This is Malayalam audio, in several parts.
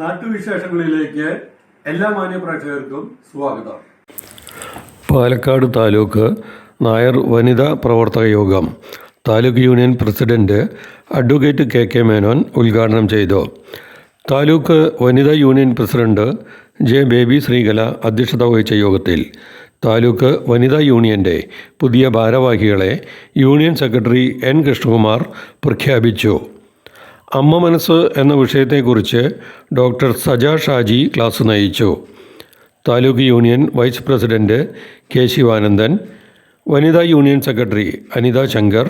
നാട്ടുവിശേഷങ്ങളിലേക്ക് എല്ലാ മാന്യപ്രേക്ഷകർക്കും സ്വാഗതം. പാലക്കാട് താലൂക്ക് നായർ വനിതാ പ്രവർത്തക യോഗം taluk union president advocate K K Menon ഉദ്ഘാടനം ചെയ്തു. താലൂക്ക് വനിതാ union president J Baby Sreekala അധ്യക്ഷത വഹിച്ച യോഗത്തിൽ താലൂക്ക് വനിതാ യൂണിയന്റെ പുതിയ ഭാരവാഹികളെ യൂണിയൻ സെക്രട്ടറി എൻ കൃഷ്ണകുമാർ പ്രഖ്യാപിച്ചു. അമ്മ മനസ്സ് എന്ന വിഷയത്തെക്കുറിച്ച് ഡോക്ടർ സജ ഷാജി ക്ലാസ് നയിച്ചു. Taluk union vice president K Sivanandan വനിതാ യൂണിയൻ സെക്രട്ടറി അനിത ശങ്കർ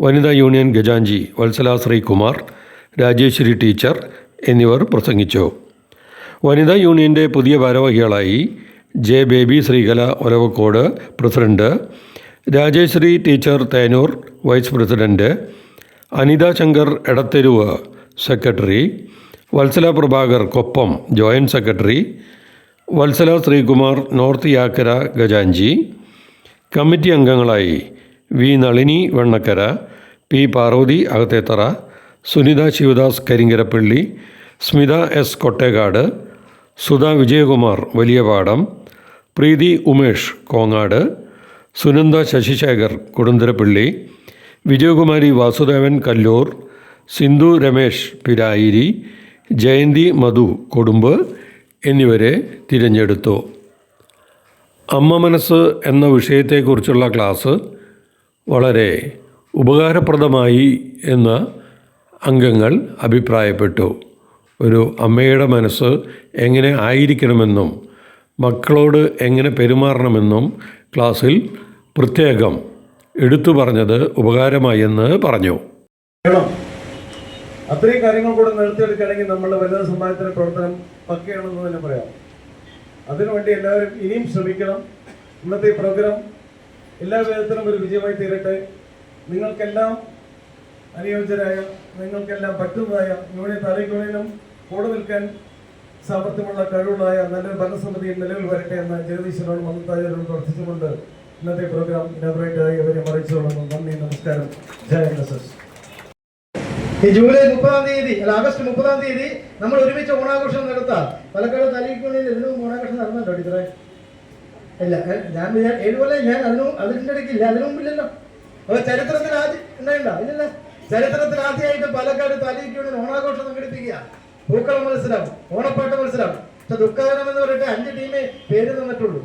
വനിതാ യൂണിയൻ ഗജാഞ്ചി വത്സല ശ്രീകുമാർ രാജേശ്വരി ടീച്ചർ എന്നിവർ പ്രസംഗിച്ചു. വനിതാ യൂണിയന്റെ പുതിയ ഭാരവാഹികളായി J Baby Sreekala Olavakkode president Rajeswari teacher Thenur vice president Anitha Shankar Edatheruvu secretary Valsala Prabhakar Koppam joint secretary Valsala Sreekumar north Yakkara ഗജാഞ്ചി committee അംഗങ്ങളായി V Nalini Vennakkara P Parvathi Akathethara Sunitha Sivadas Karinkarappully Smitha S Kottekad Sudha Vijayakumar Valiyapadam Preethi Umesh Kongad Sunanda Sasisekhar Koduntharappully Vijayakumari Vasudevan Kallur Sindhu Ramesh Pirayiri Jayanthi Madhu Kodumbu എന്നിവരെ തിരഞ്ഞെടുത്തു. അമ്മ മനസ്സ് എന്ന വിഷയത്തെക്കുറിച്ചുള്ള ക്ലാസ് വളരെ ഉപകാരപ്രദമായി എന്ന് അംഗങ്ങൾ അഭിപ്രായപ്പെട്ടു. ഒരു അമ്മയുടെ മനസ്സ് എങ്ങനെ ആയിരിക്കണമെന്നും മക്കളോട് എങ്ങനെ പെരുമാറണമെന്നും ക്ലാസ്സിൽ പ്രത്യേകം എടുത്തു പറഞ്ഞത് ഉപകാരമായി എന്ന് പറഞ്ഞു. അത്രയും കാര്യങ്ങൾ കൂടെ നിർത്തിയെടുക്കുകയാണെങ്കിൽ നമ്മളുടെ വനിതാ സമാജത്തിന്റെ പ്രവർത്തനം പക്കയാണെന്ന് തന്നെ പറയാം. അതിനുവേണ്ടി എല്ലാവരും ഇനിയും ശ്രമിക്കണം. ഇന്നത്തെ പ്രോഗ്രാം എല്ലാ വിധത്തിലും ഒരു വിജയമായി തീരട്ടെ. നിങ്ങൾക്കെല്ലാം അനുയോജ്യരായ നിങ്ങൾക്കെല്ലാം പറ്റുന്നതായ താലൂക്ക് യൂണിയനും കൂടെ നിൽക്കാൻ സാമർത്ഥ്യമുള്ള കഴിവുള്ളതായ നല്ലൊരു ഭരണസമിതി നിലവിൽ വരട്ടെ എന്ന ജഗദീശ്വരനോട് മമതാജരോട് പ്രവർത്തിച്ചുകൊണ്ട് ഇന്നത്തെ പ്രോഗ്രാം ഇനാഗ്രേറ്റ് ആയി അവരെ മറിച്ചുകൊള്ളുന്നു. നന്ദി നമസ്കാരം. ജയ എൻ എസ് ഈ ജൂലൈ മുപ്പതാം തീയതി അല്ല ആഗസ്റ്റ് മുപ്പതാം തീയതി നമ്മൾ ഒരുമിച്ച് ഓണാഘോഷം നടത്താം. പാലക്കാട് താലൂക്കുകളിൽ ഇതിനും ഓണാഘോഷം നടന്നുണ്ടോ ടീച്ചറെ? ഇല്ല ഞാൻ ഏഴ് കൊല്ലം ഞാൻ ഇടയ്ക്ക് ഇല്ല അതിനു മുമ്പില്ലല്ലോ. അപ്പൊ ചരിത്രത്തിൽ ആദ്യം ഉണ്ടായിണ്ട? ഇല്ലല്ല. ചരിത്രത്തിൽ ആദ്യമായിട്ട് പാലക്കാട് താലൂക്ക് ഓണാഘോഷം സംഘടിപ്പിക്കുക. പൂക്കള മത്സരം ഓണപ്പാട്ട് മത്സരം. പക്ഷെ ദുഃഖകരം എന്ന് പറഞ്ഞിട്ട് അഞ്ച് ടീമേ പേര് തന്നിട്ടുള്ളൂ.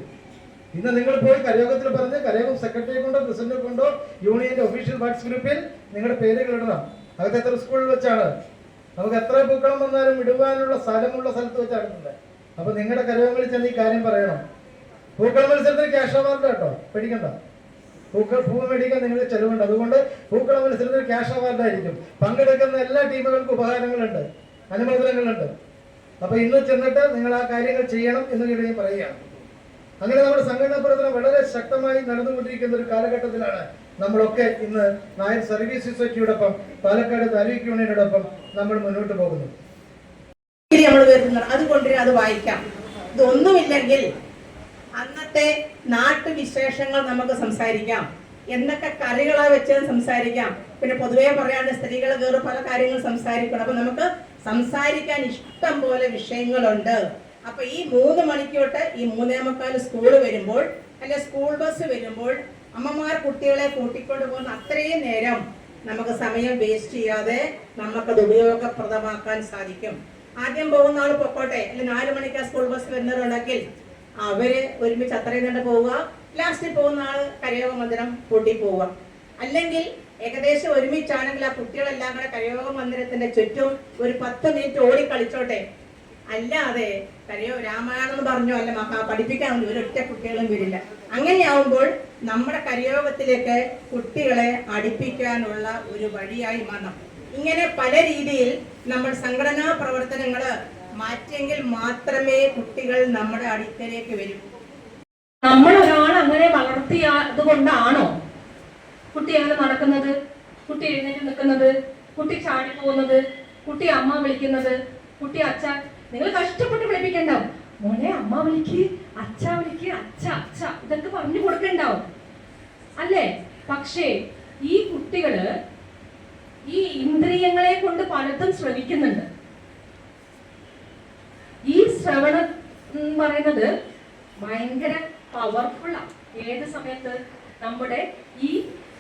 ഇന്ന് നിങ്ങൾ പോയി കരയോഗത്തിൽ പറഞ്ഞ് കരയോഗം സെക്രട്ടറി കൊണ്ടോ പ്രസിഡന്റ് കൊണ്ടോ യൂണിയന്റെ ഒഫീഷ്യൽ വാട്സ് ഗ്രൂപ്പിൽ നിങ്ങളുടെ പേരുകൾ ഇടണം. അതൊക്കെ എത്ര സ്കൂളിൽ വെച്ചാണ്? നമുക്ക് എത്ര പൂക്കളം വന്നാലും ഇടുവാനുള്ള സ്ഥലമുള്ള സ്ഥലത്ത് വെച്ചാണ് അപ്പൊ നിങ്ങളുടെ കരയോഗങ്ങളിൽ ചെന്ന് ഈ കാര്യം പറയണം. പൂക്കള മത്സരത്തിന് ക്യാഷ് അവാർഡ് കേട്ടോ. പേടിക്കണ്ട. പൂക്കൾ പൂ മേടിക്കാൻ നിങ്ങൾക്ക് ചെലവുണ്ട്. അതുകൊണ്ട് പൂക്കള മത്സരത്തിന് ക്യാഷ് അവാർഡായിരിക്കും പങ്കെടുക്കുന്ന എല്ലാ ടീമുകൾക്കും ഉപകാരങ്ങളുണ്ട്. അനുമോദനങ്ങളുണ്ട്. അപ്പൊ ഇന്ന് ചെന്നിട്ട് നിങ്ങൾ ആ കാര്യങ്ങൾ ചെയ്യണം എന്ന് കഴിഞ്ഞാൽ പറയുകയാണ്. അങ്ങനെ നമ്മുടെ സംഘടനാ പ്രവർത്തനം വളരെ ശക്തമായി നടന്നുകൊണ്ടിരിക്കുന്ന ഒരു കാലഘട്ടത്തിലാണ് നമ്മളൊക്കെ ഇന്ന് നായർ സർവീസ് സൊസൈറ്റിയോടൊപ്പം പാലക്കാട് താലൂക്ക് യൂണിയനോടൊപ്പം നമ്മൾ മുന്നോട്ട് പോകുന്നു നമ്മൾ അത് വായിക്കാം. ഇതൊന്നുമില്ലെങ്കിൽ അന്നത്തെ നാട്ടുവിശേഷങ്ങൾ നമുക്ക് സംസാരിക്കാം. എന്തൊക്കെ കറികളാ വെച്ച് സംസാരിക്കാം. പിന്നെ പൊതുവേ പറയാണ്ട് സ്ത്രീകൾ കയറി പല കാര്യങ്ങൾ സംസാരിക്കണം. അപ്പൊ നമുക്ക് സംസാരിക്കാൻ ഇഷ്ടം പോലെ വിഷയങ്ങളുണ്ട്. അപ്പൊ ഈ മൂന്ന് മണിക്കോട്ട് ഈ മൂന്നേ മുക്കാൽ സ്കൂൾ വരുമ്പോൾ അല്ലെ സ്കൂൾ ബസ് വരുമ്പോൾ അമ്മമാർ കുട്ടികളെ കൂട്ടിക്കൊണ്ട് പോകുന്ന അത്രയും നേരം നമുക്ക് സമയം വേസ്റ്റ് ചെയ്യാതെ നമുക്കത് ഉപയോഗപ്രദമാക്കാൻ സാധിക്കും. ആദ്യം പോകുന്ന ആൾ പൊക്കോട്ടെ അല്ലെ നാല് മണിക്ക് സ്കൂൾ ബസ് വരുന്നവരുണ്ടെങ്കിൽ അവർ ഒരുമിച്ച് അത്രയും കണ്ട് പോവുക ലാസ്റ്റിൽ പോകുന്ന ആൾ കരയോഗ മന്ദിരം കൂട്ടി പോവുക. അല്ലെങ്കിൽ ഏകദേശം ഒരുമിച്ചാണെങ്കിൽ ആ കുട്ടികളെല്ലാം കൂടെ കരയോഗ മന്ദിരത്തിന്റെ ചുറ്റും ഒരു പത്ത് മിനിറ്റ് ഓടി കളിച്ചോട്ടെ അല്ലാതെ കരയോ രാമായണം പറഞ്ഞോ അല്ല മഹാ പഠിപ്പിക്കാൻ ഒരൊറ്റ കുട്ടികളും വരില്ല. അങ്ങനെയാവുമ്പോൾ നമ്മുടെ കരിയോഗത്തിലേക്ക് കുട്ടികളെ അടുപ്പിക്കാനുള്ള ഒരു വഴിയായി മാറണം ഇങ്ങനെ പല രീതിയിൽ നമ്മൾ സംഘടനാ പ്രവർത്തനങ്ങൾ മാറ്റിയെങ്കിൽ മാത്രമേ കുട്ടികൾ നമ്മുടെ അടുക്കലേക്ക് വരൂ. നമ്മൾ ഒരാൾ അങ്ങനെ വളർത്തിയത് കൊണ്ടാണോ കുട്ടി അങ്ങനെ നടക്കുന്നത്? കുട്ടി എഴുന്നേറ്റ് നിൽക്കുന്നത് കുട്ടി ചാടി പോകുന്നത് കുട്ടി അമ്മ വിളിക്കുന്നത് കുട്ടി അച്ഛ നിങ്ങൾ കഷ്ടപ്പെട്ട് വിളിപ്പിക്കണ്ടാവും മോനെ അമ്മ വിളിക്ക് അച്ഛ വിളിക്ക് അച്ഛ അച്ഛ ഇതൊക്കെ പറഞ്ഞു കൊടുക്കണ്ടാവും. അല്ലേ? പക്ഷേ ഈ കുട്ടികൾ ഈ ഇന്ദ്രിയങ്ങളെ കൊണ്ട് പലതും ശ്രവിക്കുന്നുണ്ട്. ശ്രവണം എന്ന് പറയുന്നത് ഭയങ്കര പവർഫുള്ളാണ് ഏത് സമയത്ത്? നമ്മുടെ ഈ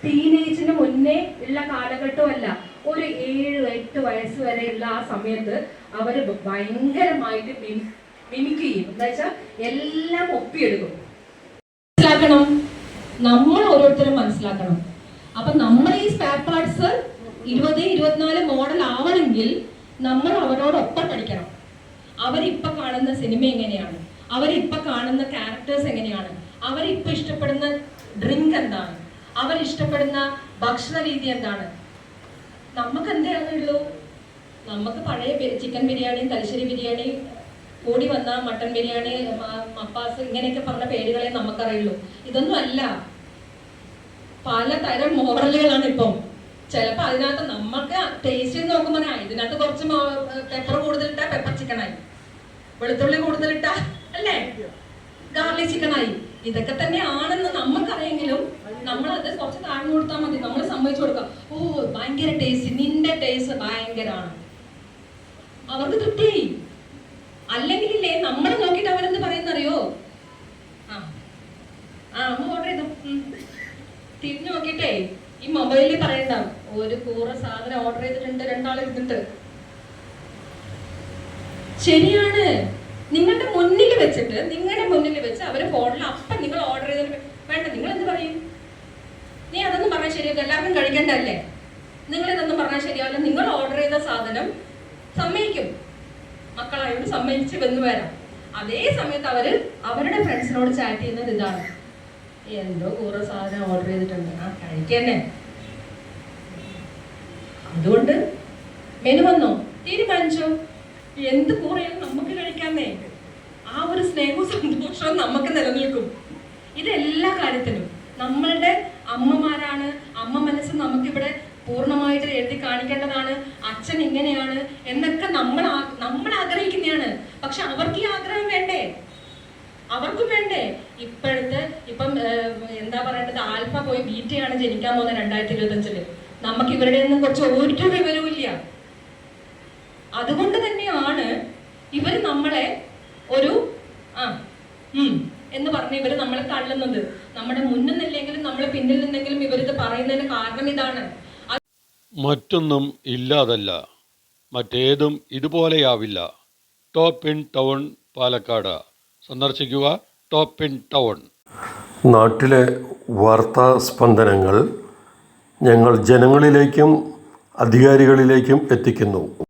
ടീനേജിന് മുന്നേ ഉള്ള കാലഘട്ടമല്ല. ഒരു ഏഴ് എട്ട് വയസ്സ് വരെയുള്ള ആ സമയത്ത് അവർ ഭയങ്കരമായിട്ട് മിമിക് ചെയ്യും എന്താ വെച്ചാൽ എല്ലാം ഒപ്പിയെടുക്കും. മനസ്സിലാക്കണം? നമ്മൾ ഓരോരുത്തരും മനസ്സിലാക്കണം. അപ്പൊ നമ്മൾ ഈ സ്പെയർ പാർട്സ് ഇരുപത് ഇരുപത്തിനാല് മോഡൽ ആവണമെങ്കിൽ നമ്മൾ അവരോടൊപ്പം പഠിക്കണം. അവരിപ്പൊ കാണുന്ന സിനിമ എങ്ങനെയാണ്? അവരിപ്പൊ കാണുന്ന ക്യാരക്ടേഴ്സ് എങ്ങനെയാണ്? അവരിപ്പൊ ഇഷ്ടപ്പെടുന്ന ഡ്രിങ്ക് എന്താണ്? അവർ ഇഷ്ടപ്പെടുന്ന ഭക്ഷണ രീതി എന്താണ്? നമുക്ക് എന്താണുള്ളൂ നമുക്ക് പഴയ ചിക്കൻ ബിരിയാണി തലശ്ശേരി ബിരിയാണി കൂടി വന്ന മട്ടൻ ബിരിയാണി മപ്പാസ് ഇങ്ങനെയൊക്കെ പറഞ്ഞ പേരുകളെ നമുക്കറിയുള്ളൂ. ഇതൊന്നും അല്ല പലതരം മോഡലുകളാണ് ഇപ്പം. ചിലപ്പോ അതിനകത്ത് നമുക്ക് ടേസ്റ്റ് ചെയ്ത് നോക്കുമ്പോൾ ഇതിനകത്ത് കുറച്ച് പെപ്പർ കൂടുതലിട്ടാ പെപ്പർ ചിക്കനായി വെളുത്തുള്ളി കൂടുതലിട്ടാ അല്ലേ? ഗാർലിക് ചിക്കനായി ഇതൊക്കെ തന്നെ ആണെന്ന് നമുക്കറിയെങ്കിലും നമ്മളത് കുറച്ച് താഴ്ന്നു കൊടുത്താൽ മതി. നമ്മൾ സമ്മതിച്ചു കൊടുക്കാം. ഓ ഭയങ്കര ടേസ്റ്റ് നിന്റെ ടേസ്റ്റ് ഭയങ്കരമാണ് അവർക്ക് തൃപ്തിയായി. അല്ലെങ്കിൽ ഇല്ലേ നമ്മൾ നോക്കിയിട്ട് അവരെന്ത് പറയുന്നറിയോ? ആ. ആ അമ്മ ഓർഡർ ചെയ്തു. തിരിഞ്ഞു നോക്കിയിട്ടേ ഈ മൊബൈലിൽ പറയണ്ട. ഒരു കൂറ സാധനം ഓർഡർ ചെയ്തിട്ടുണ്ട് രണ്ടാൾ ഇരുന്നിട്ട്. ശരിയാണ്. നിങ്ങളുടെ മുന്നിൽ വെച്ചിട്ട് നിങ്ങളുടെ മുന്നിൽ വെച്ച് അവർ ഫോണിൽ അപ്പം നിങ്ങൾ ഓർഡർ ചെയ്തിട്ട് വേണ്ട നിങ്ങൾ എന്ത് പറയും? നീ അതൊന്നും പറഞ്ഞാൽ ശരിയാവും എല്ലാവർക്കും കഴിക്കണ്ടല്ലേ നിങ്ങൾ ഇതൊന്നും പറഞ്ഞാൽ ശരിയാവില്ല നിങ്ങൾ ഓർഡർ ചെയ്ത സാധനം സമ്മതിക്കും. മക്കളായോട് സമ്മതിച്ച് വന്നു വരാം. അതേ സമയത്ത് അവർ അവരുടെ ഫ്രണ്ട്സിനോട് ചാറ്റ് ചെയ്യുന്നത് ഇതാണ്. എന്തോ കൂറ സാധനം ഓർഡർ ചെയ്തിട്ടുണ്ട്. ആ കഴിക്കന്നെ. അതുകൊണ്ട് മെനു വന്നോ? തീരുമാനിച്ചോ? എന്ത് കൂറയും നമുക്ക് കഴിക്കാന്നേ. ആ ഒരു സ്നേഹവും സന്തോഷവും നമുക്ക് നിലനിൽക്കും. ഇതെല്ലാ കാര്യത്തിനും. നമ്മളുടെ അമ്മമാരാണ് അമ്മ മനസ്സ് നമുക്കിവിടെ പൂർണമായിട്ട് എഴുതി കാണിക്കേണ്ടതാണ്. അച്ഛൻ ഇങ്ങനെയാണ് എന്നൊക്കെ നമ്മൾ നമ്മൾ ആഗ്രഹിക്കുന്നതാണ്. പക്ഷെ അവർക്ക് ഈ ആഗ്രഹം വേണ്ടേ? അവർക്കും വേണ്ടേ? ഇപ്പോഴത്തെ ഇപ്പം എന്താ പറയേണ്ടത്? ആൽഫ പോയി ബീറ്റയാണ് ജനിക്കാൻ പോകുന്നത് രണ്ടായിരത്തി ഇരുപത്തി അഞ്ചിൽ നമുക്ക് ഇവരുടെ ഒന്നും കുറച്ച് ഒരു വിവരവും ഇല്ല. അതുകൊണ്ട് തന്നെയാണ് ഇവർ നമ്മളെ ഒരു ആ ഉം എന്ന് പറഞ്ഞ് ഇവർ നമ്മളെ തള്ളുന്നത്. നമ്മുടെ മുന്നിൽ നിന്നെങ്കിലും നമ്മളെ പിന്നിൽ നിന്നെങ്കിലും ഇവരിത് പറയുന്നതിന് കാരണം ഇതാണ്. മറ്റൊന്നും ഇല്ലാതല്ല. മറ്റേതും ഇതുപോലെയാവില്ല. Top in town Palakkad. സന്ദർശിക്കുക ടോപ്പ് ഇൻ ടൗൺ. നാട്ടിലെ വാർത്താ സ്പന്ദനങ്ങൾ ഞങ്ങൾ ജനങ്ങളിലേക്കും അധികാരികളിലേക്കും എത്തിക്കുന്നു.